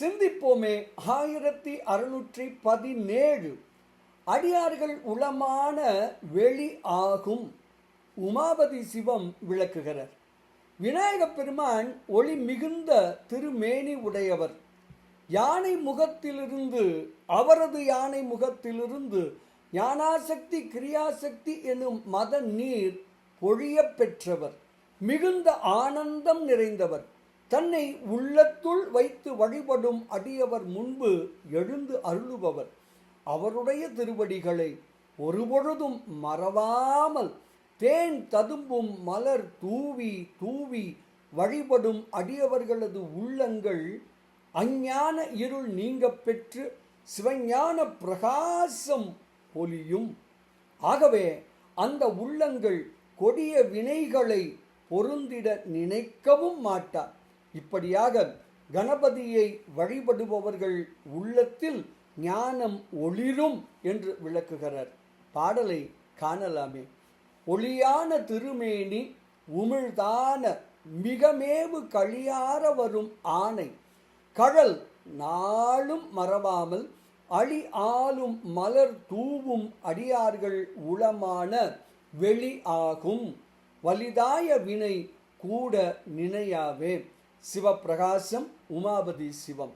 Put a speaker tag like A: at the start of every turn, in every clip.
A: சிந்திப்போமே. ஆயிரத்தி அறுநூற்றி பதினேழு. அடியார்கள் உளமான வெளி ஆகும். உமாபதி சிவம் விளக்குகிறார். விநாயகப் பெருமான் ஒளி மிகுந்த திருமேனி உடையவர். யானை முகத்திலிருந்து அவரது யானை முகத்திலிருந்து ஞானாசக்தி கிரியாசக்தி எனும் மத நீர் பொழிய பெற்றவர். மிகுந்த ஆனந்தம் நிறைந்தவர். தன்னை உள்ளத்துள் வைத்து வழிபடும் அடியவர் முன்பு எழுந்து அருளுபவர். அவருடைய திருவடிகளை ஒருபொழுதும் மறவாமல் தேன் ததும்பும் மலர் தூவி தூவி வழிபடும் அடியவர்களது உள்ளங்கள் அஞ்ஞான இருள் நீங்க பெற்று சிவஞான பிரகாசம் பொலியும். ஆகவே அந்த உள்ளங்கள் கொடிய வினைகளை பொருந்திட நினைக்கவும் மாட்டார். இப்படியாக கணபதியை வழிபடுபவர்கள் உள்ளத்தில் ஞானம் ஒளிரும் என்று விளக்குகிறார். பாடலை காணலாமே. ஒளியான திருமேனி உமிழ்தான மிகமேவு கழியார வரும் ஆணை கழல் நாளும் மறவாமல் அழி ஆளும் மலர் தூவும் அடியார்கள் உளமான வெளி ஆகும். வலிதாய வினை கூட நினையாவே. சிவப்பிரகாசம் உமாபதி சிவம்.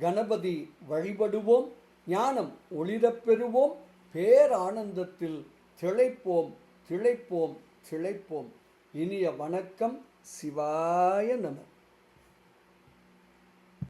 A: கணபதி வழிபடுவோம் ஞானம் ஒளிரப் பெறுவோம் பேரானந்தத்தில் திளைப்போம் திளைப்போம் திளைப்போம். இனிய வணக்கம் சிவாய நம.